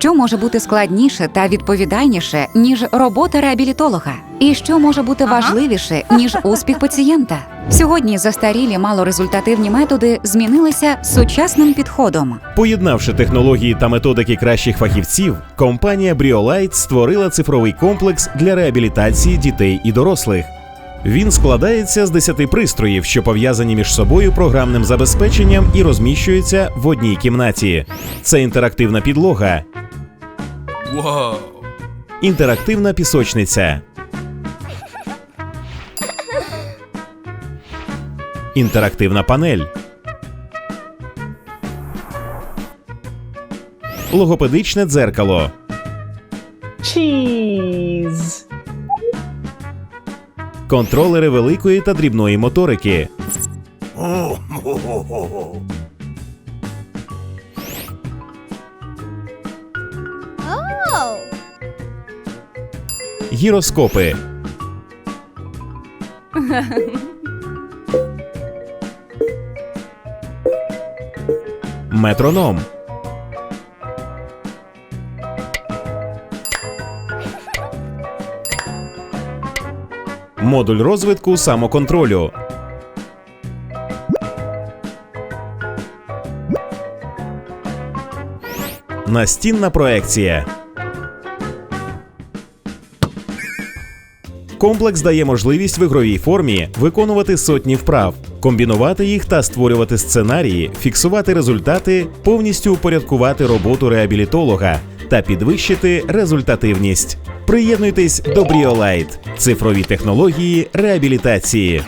Що може бути складніше та відповідальніше, ніж робота реабілітолога? І що може бути важливіше, ніж успіх пацієнта? Сьогодні застарілі малорезультативні методи змінилися сучасним підходом. Поєднавши технології та методики кращих фахівців, компанія Briolight створила цифровий комплекс для реабілітації дітей і дорослих. Він складається з 10 пристроїв, що пов'язані між собою програмним забезпеченням і розміщуються в одній кімнаті. Це інтерактивна підлога, Whoa. інтерактивна пісочниця, інтерактивна панель, логопедичне дзеркало, Cheese. контролери великої та дрібної моторики, гіроскопи. Метроном. Модуль розвитку самоконтролю. Настінна проекція. Комплекс дає можливість в ігровій формі виконувати сотні вправ, комбінувати їх та створювати сценарії, фіксувати результати, повністю упорядкувати роботу реабілітолога та підвищити результативність. Приєднуйтесь до Бріолайт – цифрові технології реабілітації.